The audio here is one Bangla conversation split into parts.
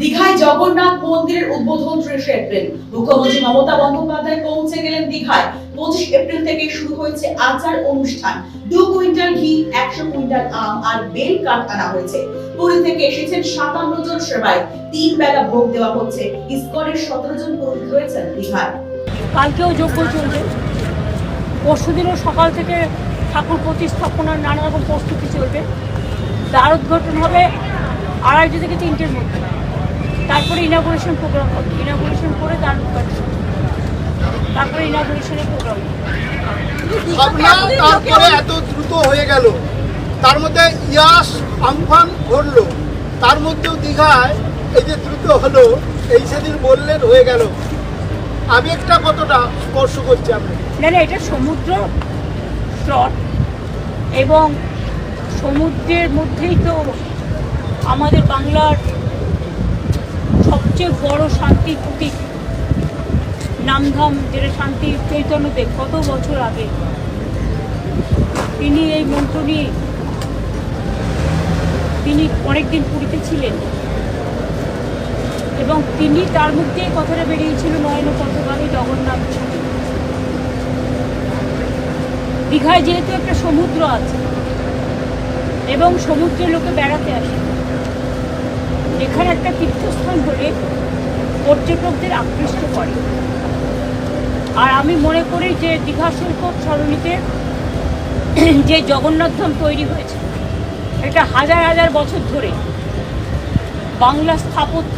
দীঘায় জগন্নাথ মন্দিরের উদ্বোধন ত্রিশে এপ্রিল। মুখ্যমন্ত্রী মমতা বন্দ্যোপাধ্যায় পৌঁছে গেলেন দীঘায়। পঁচিশ এপ্রিল থেকে শুরু হয়েছে আচার অনুষ্ঠান। দু কুইন্টাল ঘি, একশো কুইন্টাল আম আর বেল কাঠ আনা হয়েছে। পুরী থেকে এসেছেন সাতান্ন জন সেবায় তিন বেলা ভোগ দেওয়া হচ্ছে। ইস্কনের সতেরো জন পুরোহিত রয়েছেন দীঘায়। কালকেও যজ্ঞ চলবে পরশুদিনও সকাল থেকে ঠাকুর প্রতিস্থাপনার নানা রকম প্রস্তুতি চলবে। দ্বার উদ্ঘাটন হবে আড়াইটে থেকে তিনটের মধ্যে। তারপরে ইনাগুরেশন প্রোগ্রাম হবে। ইনাগুরেশন করে উদ্ঘাটন তারপরে ইনাগুরেশনের প্রোগ্রাম তারপরে এত দ্রুত হয়ে গেল। তার মধ্যে ইয়াস আমফান ঘটলো। তার মধ্যেও দীঘায় এই যে দ্রুত হলো এই সেদিন বললেন হয়ে গেল। আবেগটা কতটা স্পর্শ করছে না না এটা সমুদ্র স্রট এবং সমুদ্রের মধ্যেই তো আমাদের বাংলার সবচেয়ে বড় শান্তি প্রতীক নামধাম যেটা শান্তি চৈতন্যদেব কত বছর আগে। তিনি এই মন্ত্র নিয়ে তিনি অনেকদিন পুরীতে ছিলেন। এবং তিনি তার মধ্যে কথাটা বেরিয়েছিল নয়ন পথগামী জগন্নাথ। দীঘায় যেহেতু একটা সমুদ্র আছে, এবং সমুদ্রে লোকে বেড়াতে আসে এখানে একটা তীর্থস্থান হলে পর্যটকদের আকৃষ্ট করে। আর আমি মনে করি যে দীঘা শিল্প সরণিতে যে জগন্নাথ ধাম তৈরি হয়েছে এটা হাজার হাজার বছর ধরে বাংলা স্থাপত্য,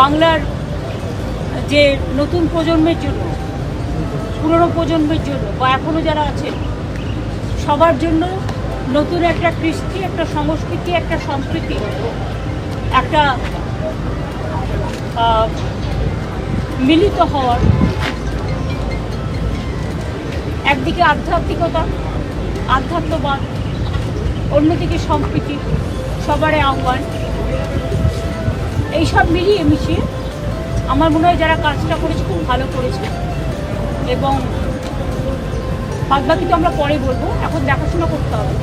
বাংলার যে নতুন প্রজন্মের জন্য, পুরনো প্রজন্মের জন্য, বা এখনও যারা আছেন সবার জন্য নতুন একটা কৃষ্টি, একটা সংস্কৃতি একটা সংস্কৃতি একটা মিলিত হওয়ার একদিকে আধ্যাত্মিকতা, আধ্যাত্মবাদ, অন্যদিকে সম্প্রীতি, সবারই আহ্বান। এইসব মিলিয়ে মিশিয়ে আমার মনে হয় যারা কাজটা করেছে খুব ভালো করেছে। এবং বাদ বাকি তো আমরা পরে বলব। এখন দেখাশোনা করতে হবে।